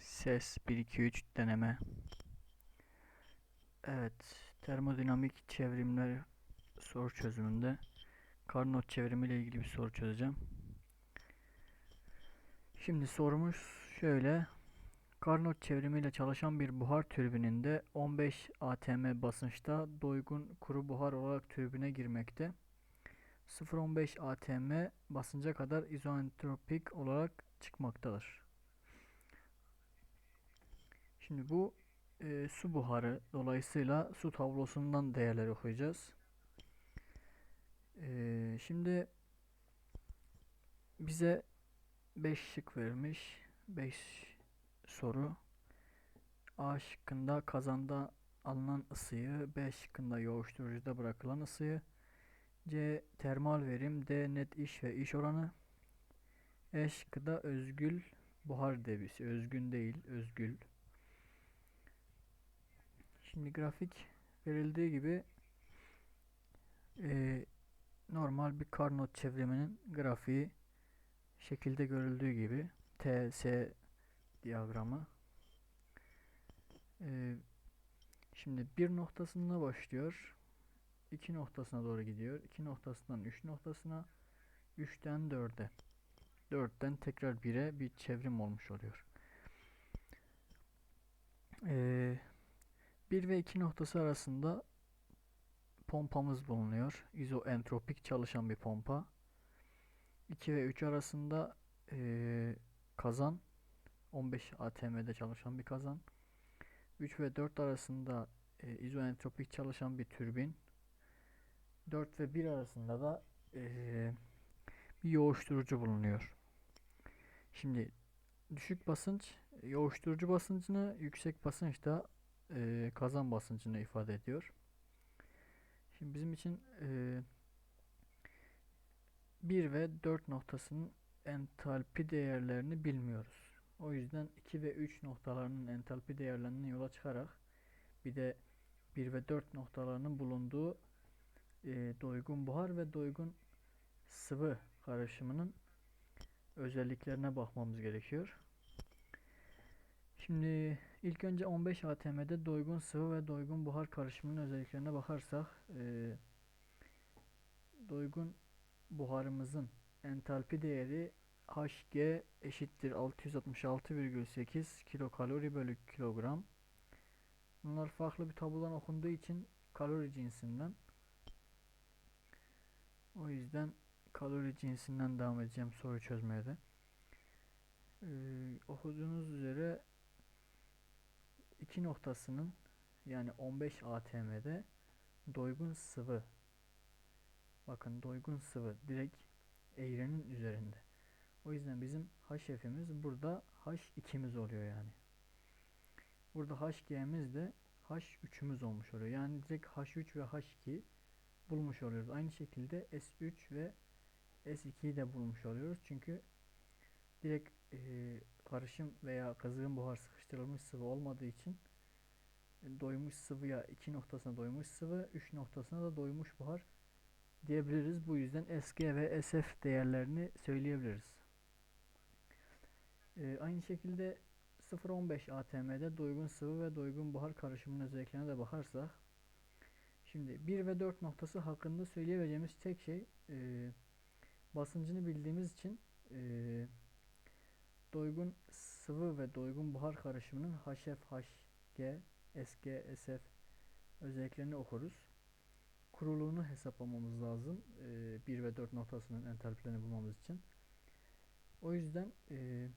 Ses 1 2 3 deneme. Evet, termodinamik çevrimler soru çözümünde Carnot çevrimi ile ilgili bir soru çözeceğim. Şimdi sorumuz şöyle. Carnot çevrimiyle çalışan bir buhar türbininde 15 atm basınçta doygun kuru buhar olarak türbine girmekte. 0.15 atm basınca kadar izoentropik olarak çıkmaktadır. Şimdi bu e, su buharı dolayısıyla su tablosundan değerleri okuyacağız. E, şimdi bize 5 şık vermiş. 5 soru. A şıkkında kazanda alınan ısıyı, B şıkkında yoğuşturucuda bırakılan ısıyı, C termal verim, D net iş ve iş oranı, E şıkkı da özgül buhar debisi, özgün değil, özgül. Şimdi grafik verildiği gibi e, normal bir Carnot çevriminin grafiği şekilde görüldüğü gibi TS diyagramı. E, şimdi bir noktasında başlıyor. iki noktasına doğru gidiyor. 2 noktasından 3 noktasına 3'ten 4'e 4'ten tekrar 1'e bir çevrim olmuş oluyor. Eee 1 ve 2 noktası arasında pompamız bulunuyor. İzoentropik çalışan bir pompa. 2 ve 3 arasında e, kazan 15 atm'de çalışan bir kazan. 3 ve 4 arasında e, izoentropik çalışan bir türbin. 4 ve 1 arasında da e, bir yoğuşturucu bulunuyor. Şimdi düşük basınç yoğuşturucu basıncını, yüksek basınç da e, kazan basıncını ifade ediyor. Şimdi bizim için e, 1 ve 4 noktasının entalpi değerlerini bilmiyoruz. O yüzden 2 ve 3 noktalarının entalpi değerlerini yola çıkarak bir de 1 ve 4 noktalarının bulunduğu e, doygun buhar ve doygun sıvı karışımının özelliklerine bakmamız gerekiyor. Şimdi ilk önce 15 atm'de doygun sıvı ve doygun buhar karışımının özelliklerine bakarsak e, doygun buharımızın entalpi değeri Hg eşittir 666,8 kilokalori bölü kilogram. Bunlar farklı bir tablodan okunduğu için kalori cinsinden. O yüzden kalori cinsinden devam edeceğim soru çözmeye de. Ee, okuduğunuz üzere iki noktasının yani 15 atm'de doygun sıvı bakın doygun sıvı direkt eğrenin üzerinde. O yüzden bizim HF'imiz burada H2'miz oluyor yani. Burada HG'miz de H3'ümüz olmuş oluyor. Yani direkt H3 ve H2 bulmuş oluyoruz. Aynı şekilde S3 ve S2'yi de bulmuş oluyoruz. Çünkü direkt e, karışım veya kızgın buhar sıkıştırılmış sıvı olmadığı için e, doymuş sıvıya iki noktasına doymuş sıvı, üç noktasına da doymuş buhar diyebiliriz. Bu yüzden SG ve SF değerlerini söyleyebiliriz. E, aynı şekilde 0.15 atm'de doygun sıvı ve doygun buhar karışımının özelliklerine de bakarsak şimdi 1 ve 4 noktası hakkında söyleyebileceğimiz tek şey e, basıncını bildiğimiz için e, doygun sıvı ve doygun buhar karışımının HF, HG, SG, SF özelliklerini okuruz. Kuruluğunu hesaplamamız lazım. E, 1 ve 4 noktasının entalpilerini bulmamız için. O yüzden e,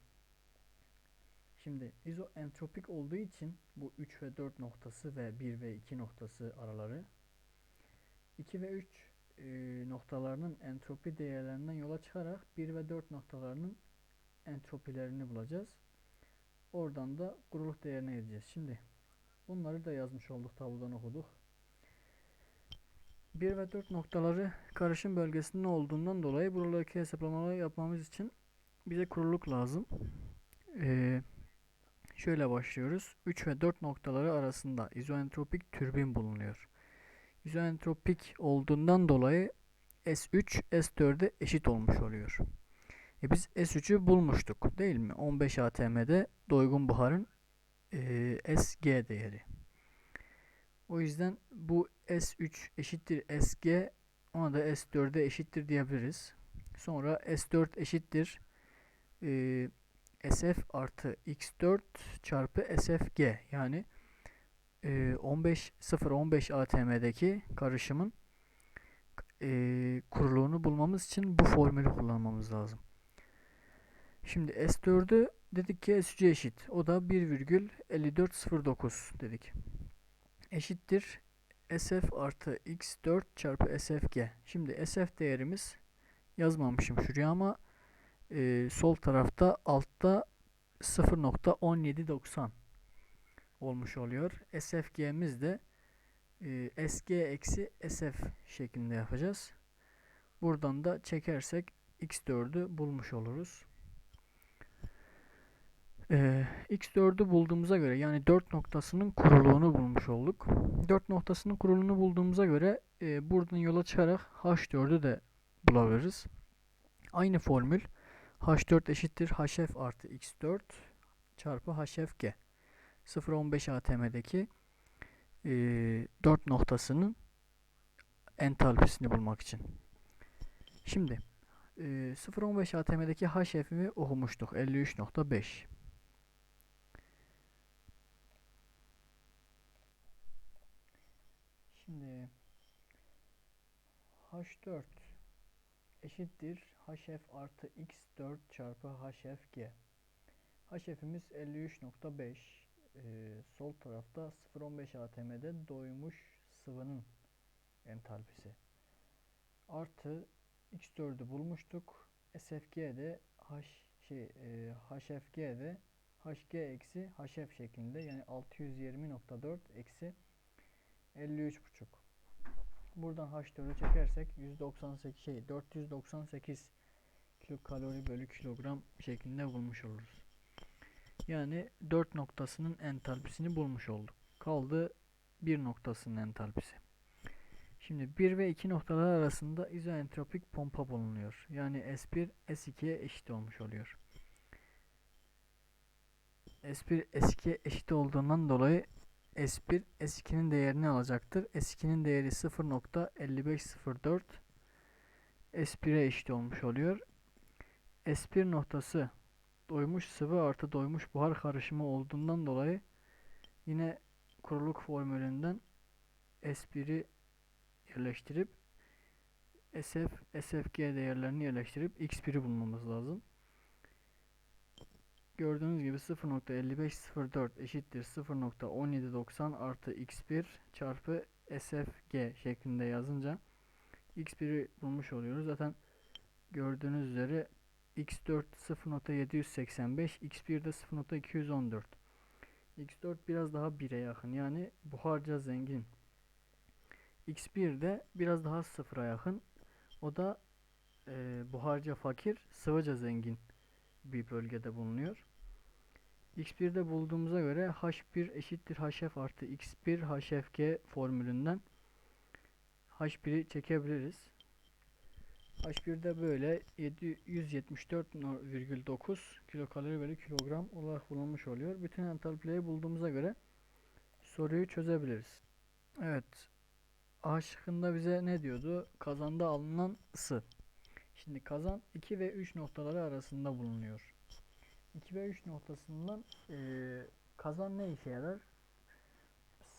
şimdi izoentropik olduğu için bu 3 ve 4 noktası ve 1 ve 2 noktası araları 2 ve 3 e, noktalarının entropi değerlerinden yola çıkarak 1 ve 4 noktalarının entropilerini bulacağız. Oradan da kuruluk değerine gideceğiz. Şimdi bunları da yazmış olduk tablodan okuduk. 1 ve 4 noktaları karışım bölgesinde olduğundan dolayı buralardaki hesaplamaları yapmamız için bize kuruluk lazım. Ee, şöyle başlıyoruz. 3 ve 4 noktaları arasında izoentropik türbin bulunuyor. İzoentropik olduğundan dolayı S3 S4'e eşit olmuş oluyor. E biz S3'ü bulmuştuk değil mi? 15 atm'de doygun buharın e, SG değeri. O yüzden bu S3 eşittir SG ona da S4'e eşittir diyebiliriz. Sonra S4 eşittir e, SF artı X4 çarpı SFG yani e, 15 0 15 ATM'deki karışımın e, kuruluğunu bulmamız için bu formülü kullanmamız lazım. Şimdi S4'ü dedik ki S3'e eşit. O da 1,5409 dedik. Eşittir SF artı X4 çarpı SFG. Şimdi SF değerimiz yazmamışım şuraya ama e, sol tarafta altta 0.1790 olmuş oluyor. SFG'miz de e, SG eksi SF şeklinde yapacağız. Buradan da çekersek X4'ü bulmuş oluruz. Ee, X4'ü bulduğumuza göre yani 4 noktasının kuruluğunu bulmuş olduk. 4 noktasının kuruluğunu bulduğumuza göre e, buradan yola çıkarak H4'ü de bulabiliriz. Aynı formül H4 eşittir HF artı X4 çarpı HFG. 0.15 ATM'deki e, 4 noktasının entalpisini bulmak için. Şimdi e, 0.15 ATM'deki HF'imi okumuştuk. 53.5. Şimdi H4 eşittir HF artı X4 çarpı HFG. HF'imiz 53.5. Ee, sol tarafta 0.15 ATM'de doymuş sıvının entalpisi. Artı X4'ü bulmuştuk. SFG'de H şey e, HFG'de HG eksi HF şeklinde yani 620.4 eksi 53.5 Buradan H4'ü çekersek 198 şey 498 kilokalori bölü kilogram şeklinde bulmuş oluruz. Yani 4 noktasının entalpisini bulmuş olduk. Kaldı 1 noktasının entalpisi. Şimdi 1 ve 2 noktalar arasında izoentropik pompa bulunuyor. Yani S1 S2'ye eşit olmuş oluyor. S1 S2'ye eşit olduğundan dolayı S1 S2'nin değerini alacaktır. S2'nin değeri 0.5504 S1'e eşit olmuş oluyor. S1 noktası doymuş sıvı artı doymuş buhar karışımı olduğundan dolayı yine kuruluk formülünden S1'i yerleştirip SF, SFG değerlerini yerleştirip X1'i bulmamız lazım. Gördüğünüz gibi 0.5504 eşittir 0.1790 artı x1 çarpı sfg şeklinde yazınca x1'i bulmuş oluyoruz. Zaten gördüğünüz üzere x4 0.785 x1 de 0.214 x4 biraz daha 1'e yakın yani buharca zengin x1 de biraz daha sıfıra yakın o da e, buharca fakir sıvıca zengin bir bölgede bulunuyor. X1'de bulduğumuza göre H1 eşittir HF artı X1 HFG formülünden H1'i çekebiliriz. H1'de böyle 174,9 kilokalori bölü kilogram olarak bulunmuş oluyor. Bütün entalpileri bulduğumuza göre soruyu çözebiliriz. Evet. A şıkkında bize ne diyordu? Kazanda alınan ısı. Şimdi kazan 2 ve 3 noktaları arasında bulunuyor. 2 ve 3 noktasından e, kazan ne işe yarar?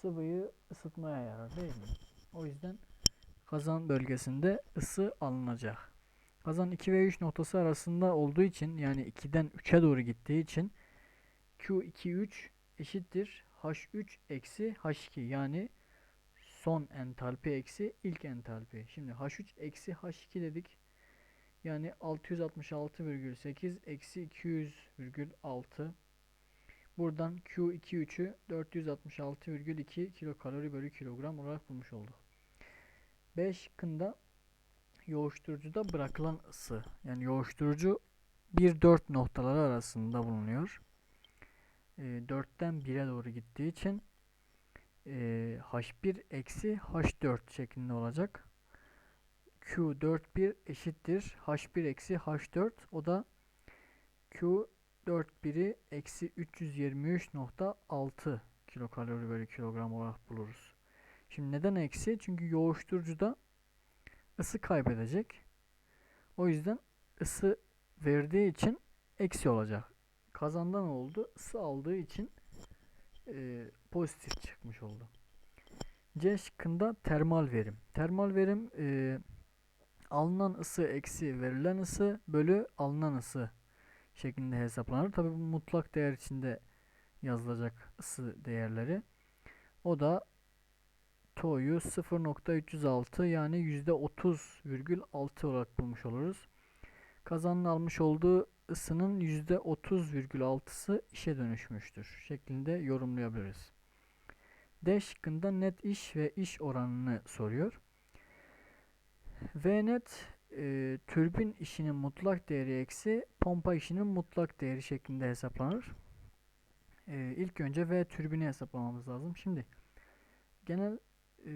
Sıvıyı ısıtmaya yarar değil mi? O yüzden kazan bölgesinde ısı alınacak. Kazan 2 ve 3 noktası arasında olduğu için yani 2'den 3'e doğru gittiği için Q23 eşittir H3 eksi H2 yani son entalpi eksi ilk entalpi. Şimdi H3 eksi H2 dedik. Yani 666,8 eksi 200,6 Buradan Q23'ü 466,2 kilokalori bölü kilogram olarak bulmuş olduk. B şıkkında yoğuşturucuda bırakılan ısı. Yani yoğuşturucu 1-4 noktaları arasında bulunuyor. E, 4'ten 1'e doğru gittiği için e, H1 eksi H4 şeklinde olacak. Q41 eşittir H1 eksi H4 o da Q 4 biri eksi 323.6 kilokalori bölü kilogram olarak buluruz. Şimdi neden eksi? Çünkü yoğuşturucuda ısı kaybedecek. O yüzden ısı verdiği için eksi olacak. Kazanda ne oldu? Isı aldığı için e, pozitif çıkmış oldu. C şıkkında termal verim. Termal verim e, alınan ısı eksi verilen ısı bölü alınan ısı şeklinde hesaplanır. Tabi bu mutlak değer içinde yazılacak ısı değerleri. O da TO'yu 0.306 yani %30,6 olarak bulmuş oluruz. Kazanın almış olduğu ısının %30,6'sı işe dönüşmüştür şeklinde yorumlayabiliriz. D şıkkında net iş ve iş oranını soruyor. V net e, türbin işinin mutlak değeri eksi pompa işinin mutlak değeri şeklinde hesaplanır. E, ilk önce V türbini hesaplamamız lazım. Şimdi genel e,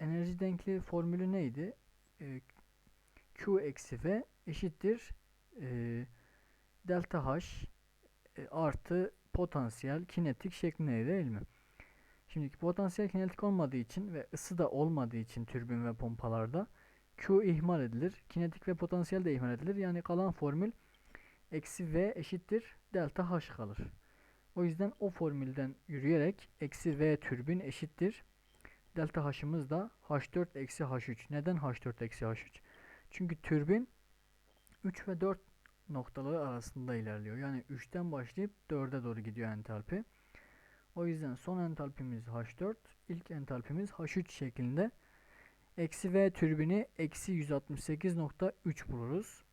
enerji denkliği formülü neydi? E, Q eksi V eşittir e, delta H e, artı potansiyel kinetik şeklinde değil mi? Şimdi potansiyel kinetik olmadığı için ve ısı da olmadığı için türbin ve pompalarda Q ihmal edilir. Kinetik ve potansiyel de ihmal edilir. Yani kalan formül eksi V eşittir delta H kalır. O yüzden o formülden yürüyerek eksi V türbin eşittir. Delta H'ımız da H4 eksi H3. Neden H4 eksi H3? Çünkü türbin 3 ve 4 noktaları arasında ilerliyor. Yani 3'ten başlayıp 4'e doğru gidiyor entalpi. O yüzden son entalpimiz H4, ilk entalpimiz H3 şeklinde. Eksi V türbini eksi 168.3 buluruz.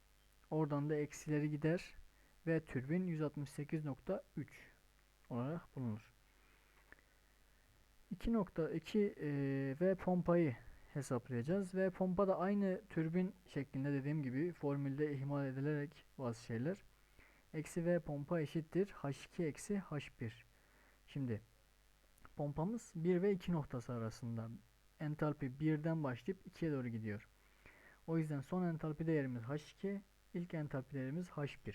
Oradan da eksileri gider. V türbin 168.3 olarak bulunur. 2.2 e, V pompayı hesaplayacağız. V pompa da aynı türbin şeklinde dediğim gibi formülde ihmal edilerek bazı şeyler. Eksi V pompa eşittir H2 eksi H1. Şimdi pompamız 1 ve 2 noktası arasında. Entalpi 1'den başlayıp 2'ye doğru gidiyor. O yüzden son entalpi değerimiz H2, ilk entalpi değerimiz H1.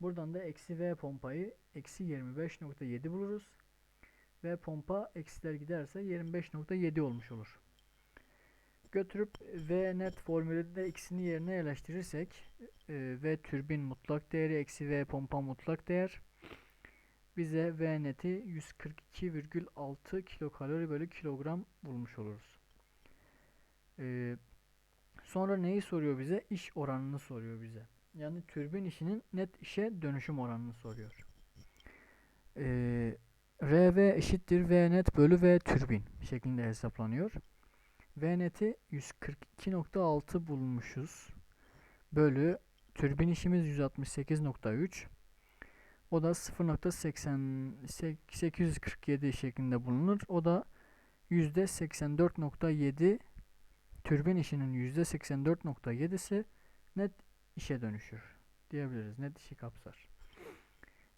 Buradan da eksi V pompayı eksi 25.7 buluruz. V pompa eksiler giderse 25.7 olmuş olur. Götürüp V net formülünde ikisini yerine yerleştirirsek e, V türbin mutlak değeri eksi V pompa mutlak değer bize V neti 142,6 kilokalori bölü kilogram bulmuş oluruz. Ee, sonra neyi soruyor bize? İş oranını soruyor bize. Yani türbin işinin net işe dönüşüm oranını soruyor. Ee, RV eşittir V net bölü V türbin şeklinde hesaplanıyor. V neti 142.6 bulmuşuz. Bölü türbin işimiz 168.3 o da 0.847 şeklinde bulunur. O da %84.7 türbin işinin %84.7'si net işe dönüşür diyebiliriz. Net işi kapsar.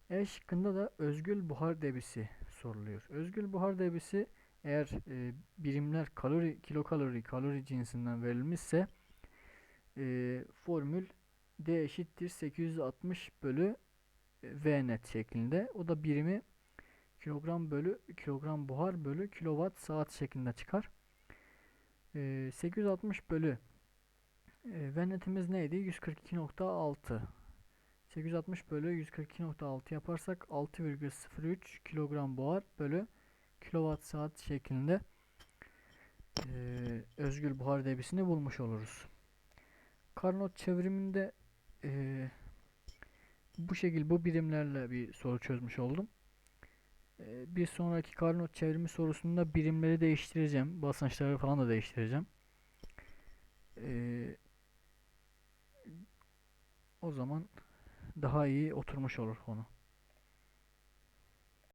E şıkkında da özgül buhar debisi soruluyor. Özgül buhar debisi eğer e, birimler kalori, kilokalori, kalori cinsinden verilmişse e, formül D eşittir 860 bölü V net şeklinde. O da birimi kilogram bölü kilogram buhar bölü kilowatt saat şeklinde çıkar. E, 860 bölü e, V netimiz neydi? 142.6 860 bölü 142.6 yaparsak 6,03 kilogram buhar bölü kilowatt saat şeklinde e, özgül buhar debisini bulmuş oluruz. Carnot çevriminde e, bu şekilde bu birimlerle bir soru çözmüş oldum. Ee, bir sonraki Carnot çevrimi sorusunda birimleri değiştireceğim. Basınçları falan da değiştireceğim. Ee, o zaman daha iyi oturmuş olur konu.